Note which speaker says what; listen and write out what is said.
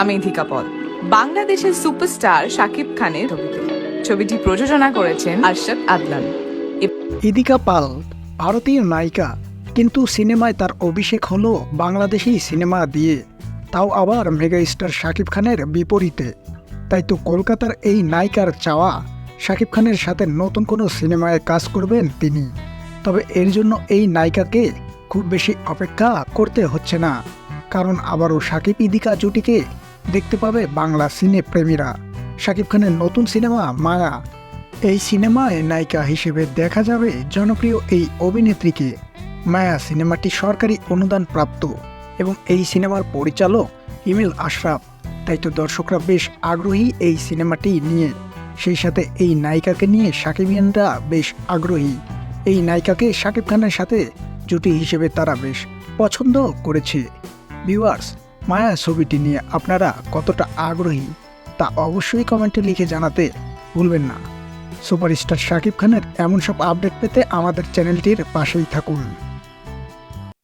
Speaker 1: আমি ইধিকা পল বাংলাদেশের সুপারস্টার শাকিব খানের ছবিতে। ছবিটি প্রযোজনা করেছেন আরশাদ আদলান।
Speaker 2: ইদিকা পাল, ভারতীয় নায়িকা, কিন্তু সিনেমায় তার অভিষেক হলো বাংলাদেশি সিনেমা দিয়ে। তাও আবার মেগা স্টার শাকিব খানের বিপরীতে। তাই তো কলকাতার এই নায়িকার চাওয়া শাকিব খানের সাথে নতুন কোনো সিনেমায় কাজ করবেন তিনি। তবে এর জন্য এই নায়িকাকে খুব বেশি অপেক্ষা করতে হচ্ছে না। কারণ আবারও শাকিব ইদিকা জুটিকে দেখতে পাবে বাংলা সিনে প্রেমীরা। শাকিব খানের নতুন সিনেমা মায়া। এই সিনেমায় নায়িকা হিসেবে দেখা যাবে জনপ্রিয় এই অভিনেত্রীকে। মায়া সিনেমাটি সরকারি অনুদান প্রাপ্ত এবং এই সিনেমার পরিচালক ইমেল আশরাফ। তাই তো দর্শকরা বেশ আগ্রহী এই সিনেমাটি নিয়ে। সেই সাথে এই নায়িকাকে নিয়ে সাকিবিয়ানরা বেশ আগ্রহী। এই নায়িকাকে শাকিব খানের সাথে জুটি হিসেবে তারা বেশ পছন্দ করেছে। ভিউয়ার্স মায়া ছবিটি নিয়ে আপনারা কতটা আগ্রহী তা অবশ্যই কমেন্টে লিখে জানাতে ভুলবেন না। সুপারস্টার শাকিব খানের এমন সব আপডেট পেতে আমাদের চ্যানেলটির পাশেই থাকুন।